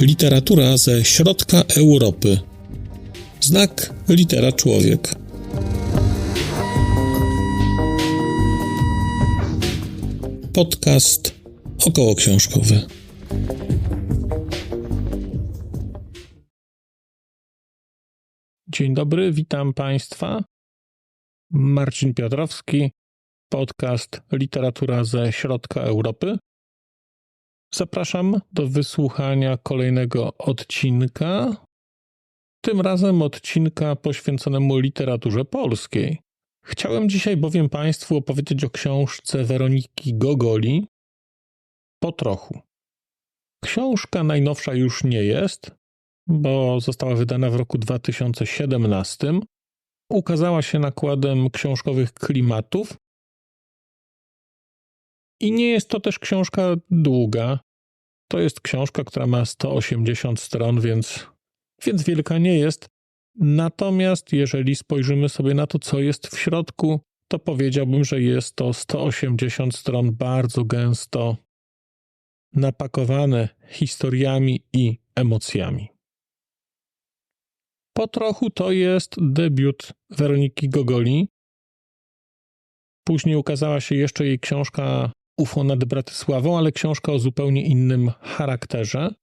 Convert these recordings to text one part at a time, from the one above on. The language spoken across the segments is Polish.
Literatura ze środka Europy. Znak litera człowiek. Podcast około książkowy. Dzień dobry, witam Państwa. Marcin Piotrowski, podcast Literatura ze środka Europy. Zapraszam do wysłuchania kolejnego odcinka. Tym razem odcinka poświęconemu literaturze polskiej. Chciałem dzisiaj bowiem Państwu opowiedzieć o książce Weroniki Gogoli po trochu. Książka najnowsza już nie jest, bo została wydana w roku 2017. Ukazała się nakładem książkowych klimatów. I nie jest to też książka długa. To jest książka, która ma 180 stron, więc, więc wielka nie jest. Natomiast jeżeli spojrzymy sobie na to, co jest w środku, to powiedziałbym, że jest to 180 stron bardzo gęsto napakowane historiami i emocjami. Po trochu to jest debiut Weroniki Gogoli. Później ukazała się jeszcze jej książka UFO nad Bratysławą, ale książka o zupełnie innym charakterze.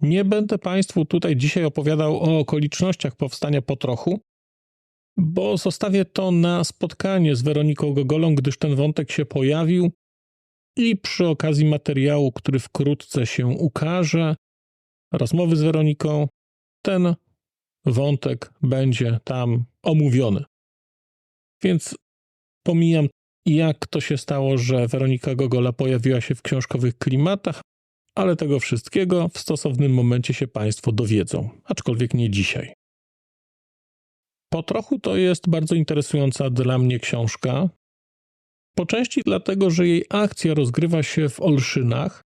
Nie będę Państwu tutaj dzisiaj opowiadał o okolicznościach powstania po trochu, bo zostawię to na spotkanie z Weroniką Gogolą, gdyż ten wątek się pojawił i przy okazji materiału, który wkrótce się ukaże, rozmowy z Weroniką, ten wątek będzie tam omówiony. Więc pomijam, jak to się stało, że Weronika Gogola pojawiła się w książkowych klimatach, ale tego wszystkiego w stosownym momencie się Państwo dowiedzą, aczkolwiek nie dzisiaj. Po trochu to jest bardzo interesująca dla mnie książka. Po części dlatego, że jej akcja rozgrywa się w Olszynach.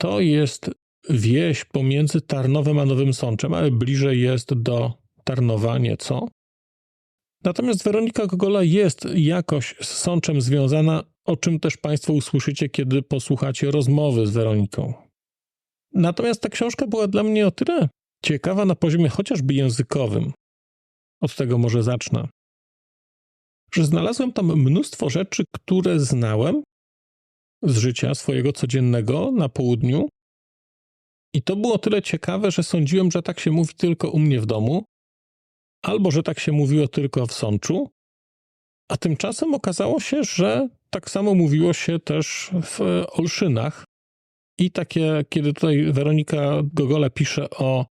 To jest wieś pomiędzy Tarnowem a Nowym Sączem, ale bliżej jest do Tarnowa nieco. Natomiast Weronika Gogola jest jakoś z Sączem związana, o czym też Państwo usłyszycie, kiedy posłuchacie rozmowy z Weroniką. Natomiast ta książka była dla mnie o tyle ciekawa na poziomie chociażby językowym. Od tego może zacznę. Że znalazłem tam mnóstwo rzeczy, które znałem z życia swojego codziennego na południu. I to było tyle ciekawe, że sądziłem, że tak się mówi tylko u mnie w domu, albo że tak się mówiło tylko w Sączu, a tymczasem okazało się, że tak samo mówiło się też w Olszynach. I takie, kiedy tutaj Weronika Gogola pisze o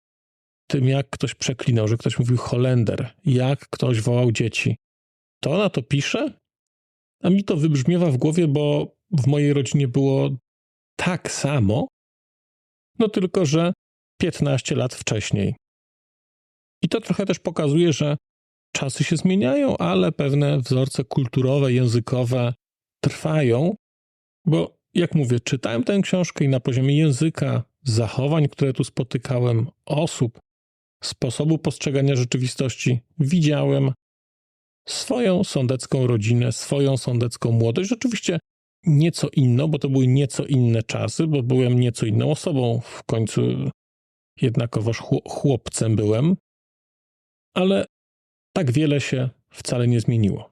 tym, jak ktoś przeklinał, że ktoś mówił Holender, jak ktoś wołał dzieci, to ona to pisze, a mi to wybrzmiewa w głowie, bo w mojej rodzinie było tak samo, no tylko, że 15 lat wcześniej. I to trochę też pokazuje, że czasy się zmieniają, ale pewne wzorce kulturowe, językowe trwają, bo jak mówię, czytałem tę książkę i na poziomie języka, zachowań, które tu spotykałem, osób, sposobu postrzegania rzeczywistości, widziałem swoją sądecką rodzinę, swoją sądecką młodość. Rzeczywiście nieco inną, bo to były nieco inne czasy, bo byłem nieco inną osobą. W końcu jednakowoż chłopcem byłem ale tak wiele się wcale nie zmieniło.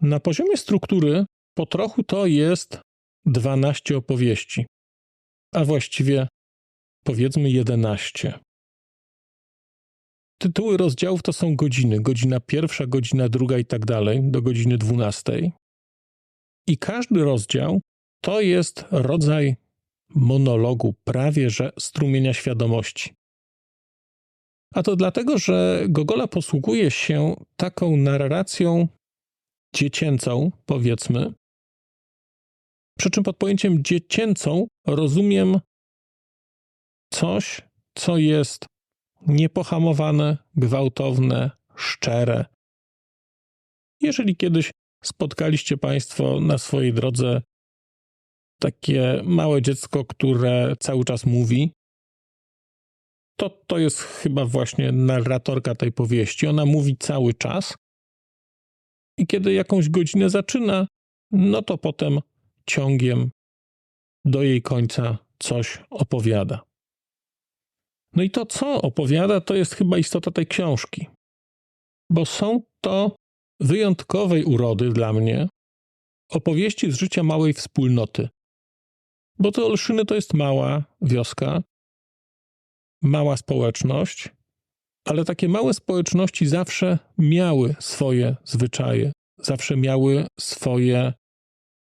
Na poziomie struktury po trochu to jest 12 opowieści, a właściwie powiedzmy 11. Tytuły rozdziałów to są godziny, godzina pierwsza, godzina druga i tak dalej, do godziny dwunastej. I każdy rozdział to jest rodzaj monologu, prawie że strumienia świadomości. A to dlatego, że Gogola posługuje się taką narracją dziecięcą, powiedzmy. Przy czym pod pojęciem dziecięcą rozumiem coś, co jest niepohamowane, gwałtowne, szczere. Jeżeli kiedyś spotkaliście Państwo na swojej drodze takie małe dziecko, które cały czas mówi, to, to jest chyba właśnie narratorka tej powieści. Ona mówi cały czas, i kiedy jakąś godzinę zaczyna, no to potem ciągiem do jej końca coś opowiada. No i to, co opowiada, to jest chyba istota tej książki, bo są to wyjątkowej urody dla mnie opowieści z życia małej wspólnoty. Bo to Olszyny to jest mała wioska, mała społeczność, ale takie małe społeczności zawsze miały swoje zwyczaje, zawsze miały swoje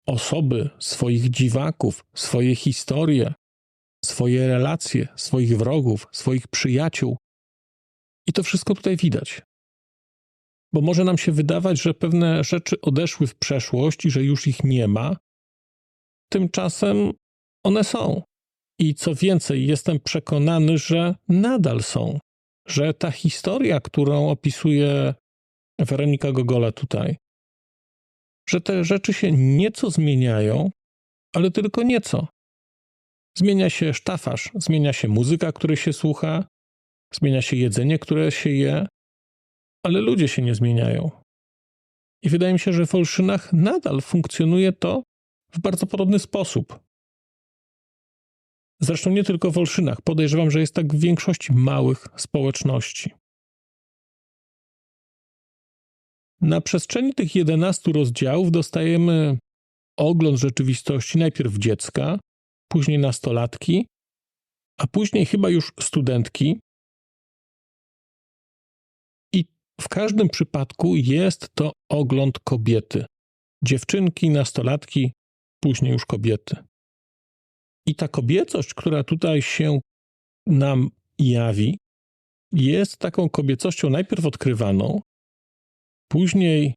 osoby, swoich dziwaków, swoje historie, swoje relacje, swoich wrogów, swoich przyjaciół. I to wszystko tutaj widać. Bo może nam się wydawać, że pewne rzeczy odeszły w przeszłość i że już ich nie ma. Tymczasem one są. I co więcej, jestem przekonany, że nadal są. Że ta historia, którą opisuje Weronika Gogola tutaj, że te rzeczy się nieco zmieniają, ale tylko nieco. Zmienia się sztafaż, zmienia się muzyka, której się słucha, zmienia się jedzenie, które się je, ale ludzie się nie zmieniają. I wydaje mi się, że w Olszynach nadal funkcjonuje to w bardzo podobny sposób. Zresztą nie tylko w Olszynach. Podejrzewam, że jest tak w większości małych społeczności. Na przestrzeni tych 11 rozdziałów dostajemy ogląd rzeczywistości najpierw dziecka, później nastolatki, a później chyba już studentki. I w każdym przypadku jest to ogląd kobiety. Dziewczynki, nastolatki, później już kobiety. I ta kobiecość, która tutaj się nam jawi, jest taką kobiecością najpierw odkrywaną, później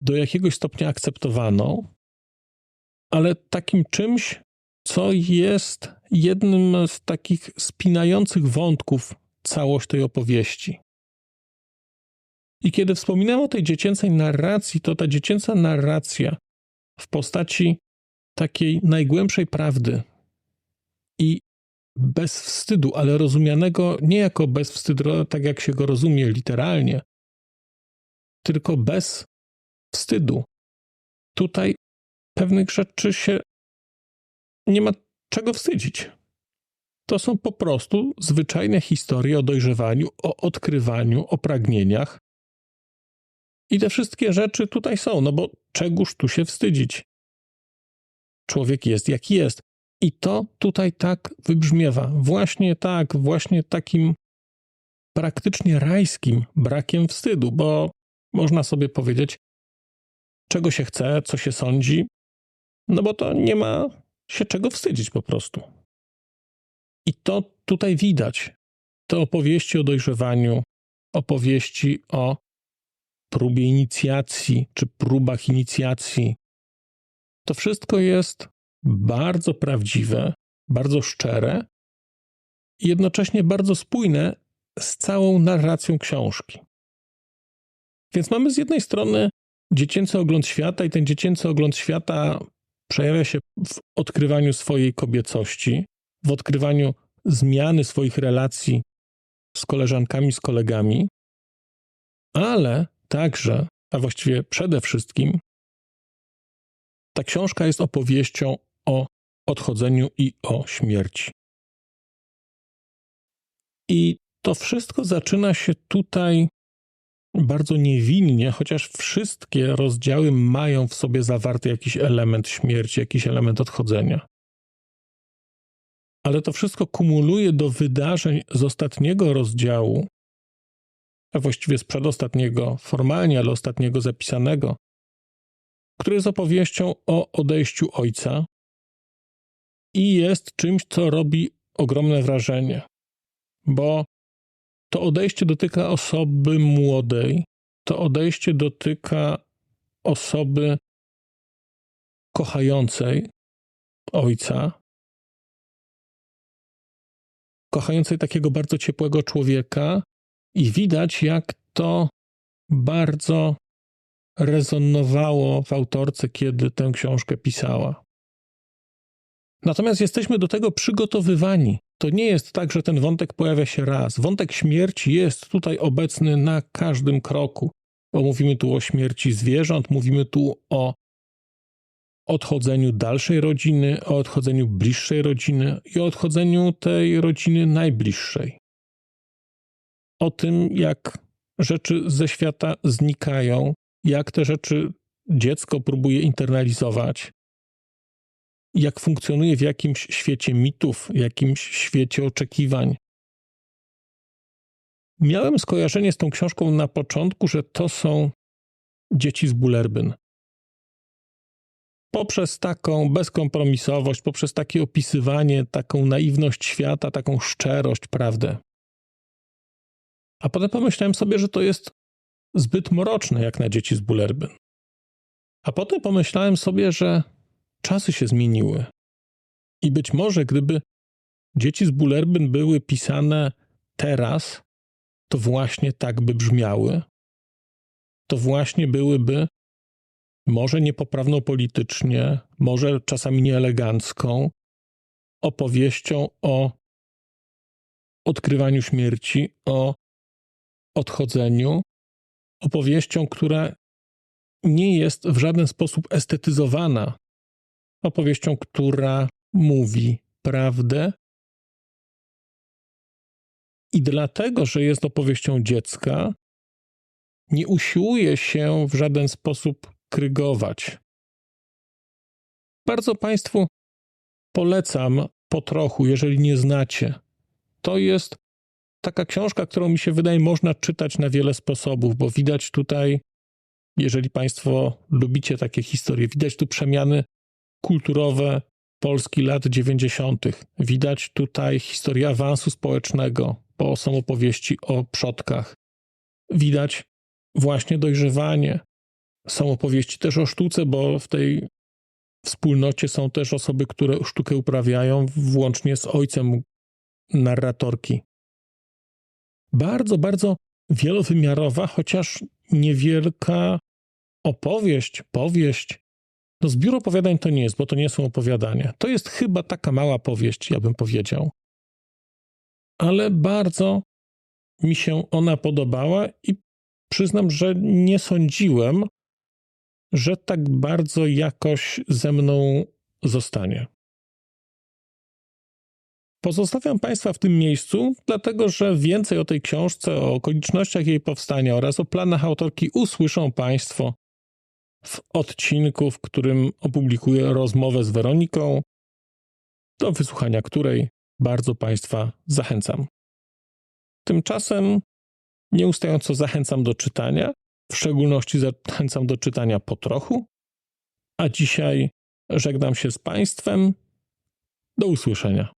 do jakiegoś stopnia akceptowaną, ale takim czymś, co jest jednym z takich spinających wątków całość tej opowieści. I kiedy wspominam o tej dziecięcej narracji, to ta dziecięca narracja w postaci takiej najgłębszej prawdy i bez wstydu, ale rozumianego nie jako bez wstydu, tak jak się go rozumie literalnie, tylko bez wstydu. Tutaj pewnych rzeczy się nie ma czego wstydzić. To są po prostu zwyczajne historie o dojrzewaniu, o odkrywaniu, o pragnieniach. I te wszystkie rzeczy tutaj są, no bo czegóż tu się wstydzić? Człowiek jest jaki jest. I to tutaj tak wybrzmiewa. Właśnie tak, właśnie takim praktycznie rajskim brakiem wstydu, bo można sobie powiedzieć, czego się chce, co się sądzi, no bo to nie ma się czego wstydzić po prostu. I to tutaj widać. Te opowieści o dojrzewaniu, opowieści o próbie inicjacji czy próbach inicjacji. To wszystko jest bardzo prawdziwe, bardzo szczere i jednocześnie bardzo spójne z całą narracją książki. Więc mamy z jednej strony dziecięcy ogląd świata, i ten dziecięcy ogląd świata przejawia się w odkrywaniu swojej kobiecości, w odkrywaniu zmiany swoich relacji z koleżankami, z kolegami, ale także, a właściwie przede wszystkim, ta książka jest opowieścią o odchodzeniu i o śmierci. I to wszystko zaczyna się tutaj bardzo niewinnie, chociaż wszystkie rozdziały mają w sobie zawarty jakiś element śmierci, jakiś element odchodzenia. Ale to wszystko kumuluje do wydarzeń z ostatniego rozdziału, a właściwie z przedostatniego formalnie, ale ostatniego zapisanego, który jest opowieścią o odejściu ojca i jest czymś, co robi ogromne wrażenie, bo to odejście dotyka osoby młodej, to odejście dotyka osoby kochającej ojca, kochającej takiego bardzo ciepłego człowieka, i widać, jak to bardzo rezonowało w autorce, kiedy tę książkę pisała. Natomiast jesteśmy do tego przygotowywani. To nie jest tak, że ten wątek pojawia się raz. Wątek śmierci jest tutaj obecny na każdym kroku. bo mówimy tu o śmierci zwierząt, mówimy tu o odchodzeniu dalszej rodziny, o odchodzeniu bliższej rodziny i o odchodzeniu tej rodziny najbliższej. O tym, jak rzeczy ze świata znikają, jak te rzeczy dziecko próbuje internalizować, jak funkcjonuje w jakimś świecie mitów, jakimś świecie oczekiwań. Miałem skojarzenie z tą książką na początku, że to są dzieci z Bulerbyn. Poprzez taką bezkompromisowość, poprzez takie opisywanie, taką naiwność świata, taką szczerość, prawdę. A potem pomyślałem sobie, że to jest zbyt mroczne jak na dzieci z Bulerbyn. A potem pomyślałem sobie, że czasy się zmieniły. I być może gdyby dzieci z Bulerbyn były pisane teraz, to właśnie tak by brzmiały. To właśnie byłyby może niepoprawną politycznie, może czasami nieelegancką opowieścią o odkrywaniu śmierci, o odchodzeniu, opowieścią, która nie jest w żaden sposób estetyzowana, opowieścią, która mówi prawdę. I dlatego, że jest opowieścią dziecka, nie usiłuje się w żaden sposób krygować. Bardzo Państwu polecam po trochu, jeżeli nie znacie. To jest taka książka, którą mi się wydaje można czytać na wiele sposobów, bo widać tutaj, jeżeli Państwo lubicie takie historie, widać tu przemiany kulturowe Polski lat 90. Widać tutaj historię awansu społecznego, bo są opowieści o przodkach. Widać właśnie dojrzewanie. Są opowieści też o sztuce, bo w tej wspólnocie są też osoby, które sztukę uprawiają, włącznie z ojcem narratorki. Bardzo, bardzo wielowymiarowa, chociaż niewielka opowieść, powieść. No zbiór opowiadań to nie jest, bo to nie są opowiadania. To jest chyba taka mała powieść, ja bym powiedział. Ale bardzo mi się ona podobała i przyznam, że nie sądziłem, że tak bardzo jakoś ze mną zostanie. Pozostawiam Państwa w tym miejscu, dlatego że więcej o tej książce, o okolicznościach jej powstania oraz o planach autorki usłyszą Państwo w odcinku, w którym opublikuję rozmowę z Weroniką, do wysłuchania której bardzo Państwa zachęcam. Tymczasem nieustająco zachęcam do czytania, w szczególności zachęcam do czytania po trochu, a dzisiaj żegnam się z Państwem. Do usłyszenia.